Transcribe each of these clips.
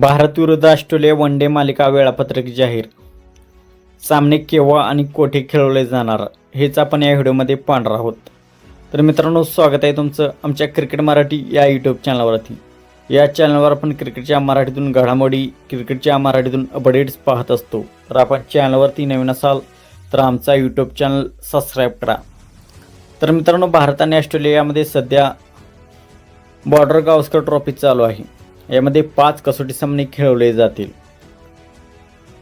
भारत विरुद्ध Australia won day मालिका वेळापत्रक जाहीर. सामने केव्हा आणि कोठे खेळवले जाणार हेच आपण या व्हिडिओमध्ये पाहणार आहोत. तर मित्रांनो स्वागत आहे तुमचं आमच्या क्रिकेट मराठी या यूट्यूब चॅनलवरती. या चॅनलवर आपण क्रिकेटच्या मराठीतून घडामोडी क्रिकेटच्या मराठीतून अपडेट्स पाहत असतो. तर आपण चॅनलवरती नवीन असाल तर आमचा यूट्यूब चॅनल सबस्क्राईब करा. तर मित्रांनो भारत आणि ऑस्ट्रेलियामध्ये सध्या बॉर्डर गावस्कर ट्रॉफी चालू आहे. यामध्ये पाच कसोटी सामने खेळवले जातील.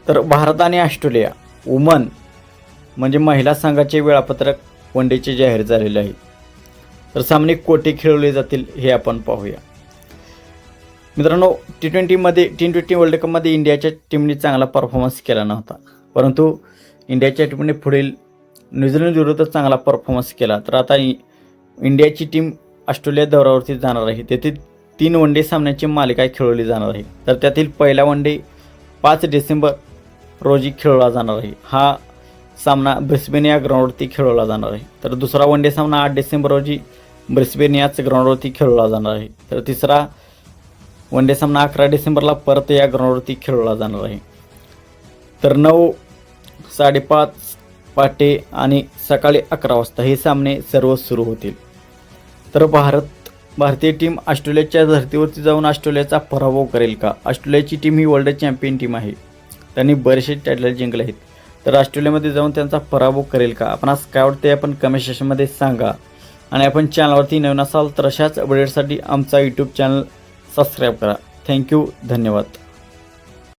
तर भारत आणि ऑस्ट्रेलिया वुमन म्हणजे महिला संघाचे वेळापत्रक वन डेचे जाहीर झालेले आहे. तर सामने कोठे खेळवले जातील हे आपण पाहूया. मित्रांनो टी ट्वेंटीमध्ये टी ट्वेंटी वर्ल्ड कपमध्ये इंडियाच्या टीमने चांगला परफॉर्मन्स केला नव्हता. परंतु इंडियाच्या टीमने पुढील न्यूझीलंड विरुद्ध चांगला परफॉर्मन्स केला. तर आता इंडियाची टीम ऑस्ट्रेलिया दौऱ्यावरती जाणार आहे. तेथे तीन वन डे सामन्याची मालिका खेळवली जाणार आहे. तर त्यातील पहिला वन डे पाच डिसेंबर रोजी खेळवला जाणार आहे. हा सामना ब्रिस्बेन या ग्राउंडवरती खेळवला जाणार आहे. तर दुसरा वन डे सामना आठ डिसेंबर रोजी ब्रिस्बेन याच ग्राउंडवरती खेळवला जाणार आहे. तर तिसरा वन डे सामना अकरा डिसेंबरला परत या ग्राउंडवरती खेळवला जाणार आहे. तर नऊ साडेपाच पहाटे आणि सकाळी अकरा वाजता हे सामने सर्व सुरू होतील. तर भारत भारतीय टीम ऑस्ट्रेलियाच्या धर्तीवरती जाऊन ऑस्ट्रेलियाचा पराभव करेल का? ऑस्ट्रेलियाची टीम ही वर्ल्ड चॅम्पियन टीम आहे. त्यांनी बरेचसे टायटल जिंकले आहेत. तर ऑस्ट्रेलियामध्ये जाऊन त्यांचा पराभव करेल का? आपण आज काय वाटते आपण कमेंट सेशनमध्ये सांगा. आणि आपण चॅनलवरती नवीन असाल तर अशाच अपडेटसाठी आमचा यूट्यूब चॅनल सबस्क्राईब करा. थँक्यू धन्यवाद.